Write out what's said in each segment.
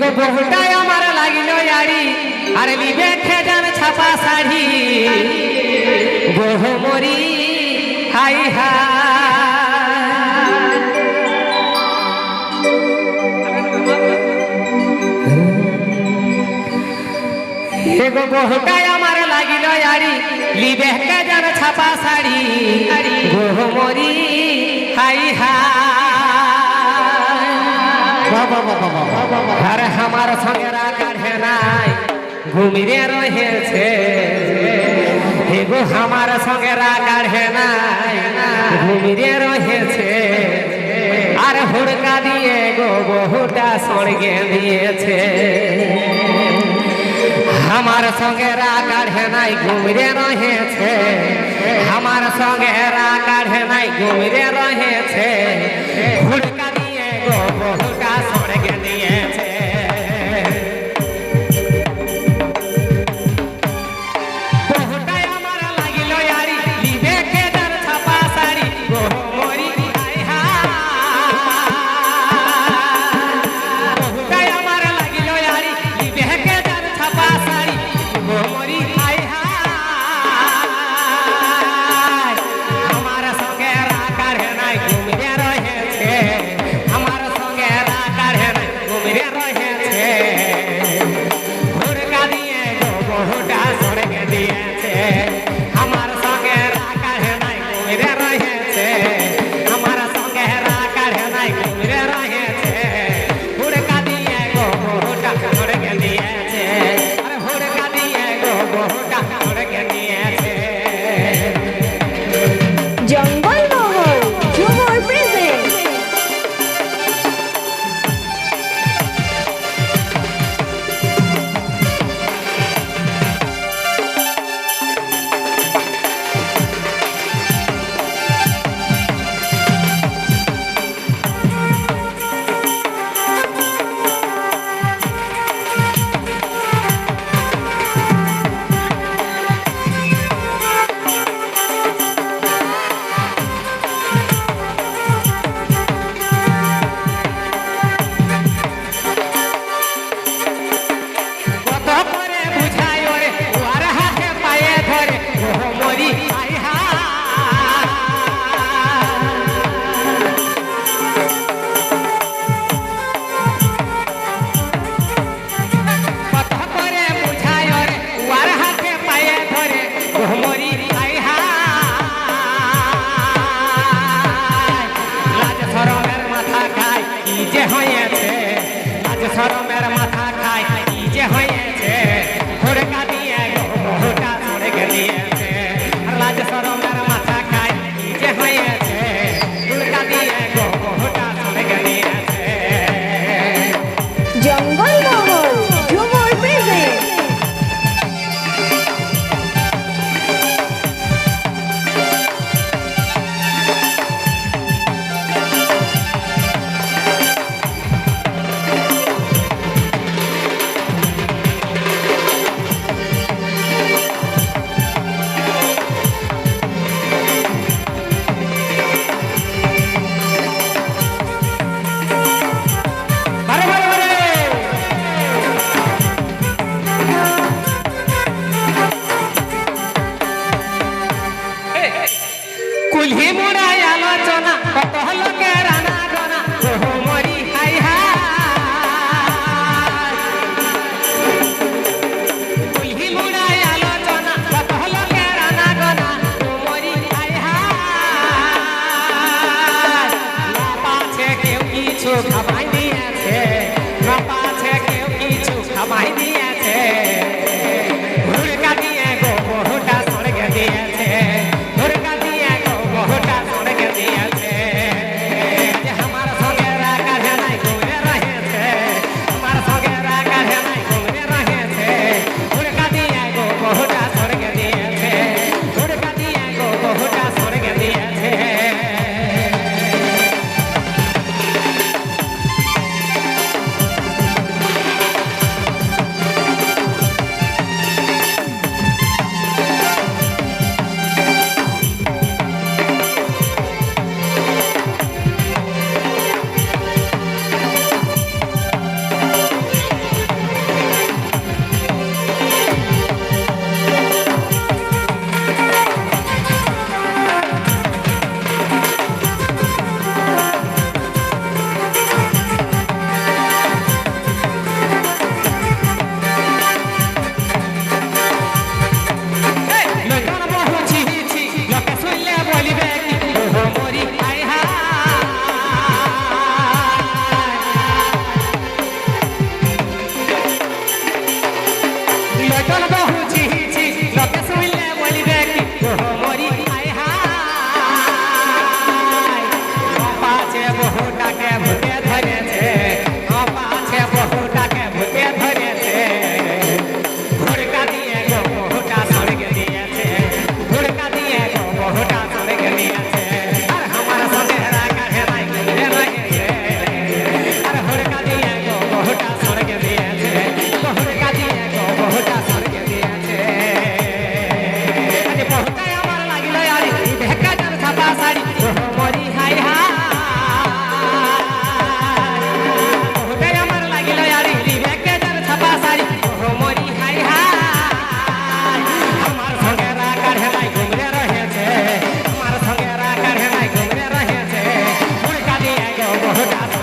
এগো বহুটাই আমার লাগিল ইয়ারি। আরে লিবে খেজান ছাপা শাড়ি। বহু মরি, হাই হাই। এগো বহুটাই আমার লাগিল ইয়ারি। লিবে খেজান ছাপা শাড়ি। বহু মরি, হাই বাবা আরে আমার সঙ্গে কাঢ়ে নাই ঘুমিরে রয়েছে। এগো আমার সঙ্গে কাঢ়ে নাই ঘুমিরে রয়েছে। আর হুড়কা দিয়ে গো, বহুটা সঙ্গে দিয়েছে আমার সঙ্গে কাঢ়ে নাই ঘুমিরে রয়েছে। আমার সঙ্গে কাঢ়ে নাই ঘুমিরে রয়েছে। হুড়কা দিয়ে গো, বহুটা নাই লাজ শরমের মাথা খায়। কি যে হয়েছে কুলহি মুড়াই আলোচনা কত লোকে Rana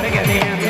got get the answer.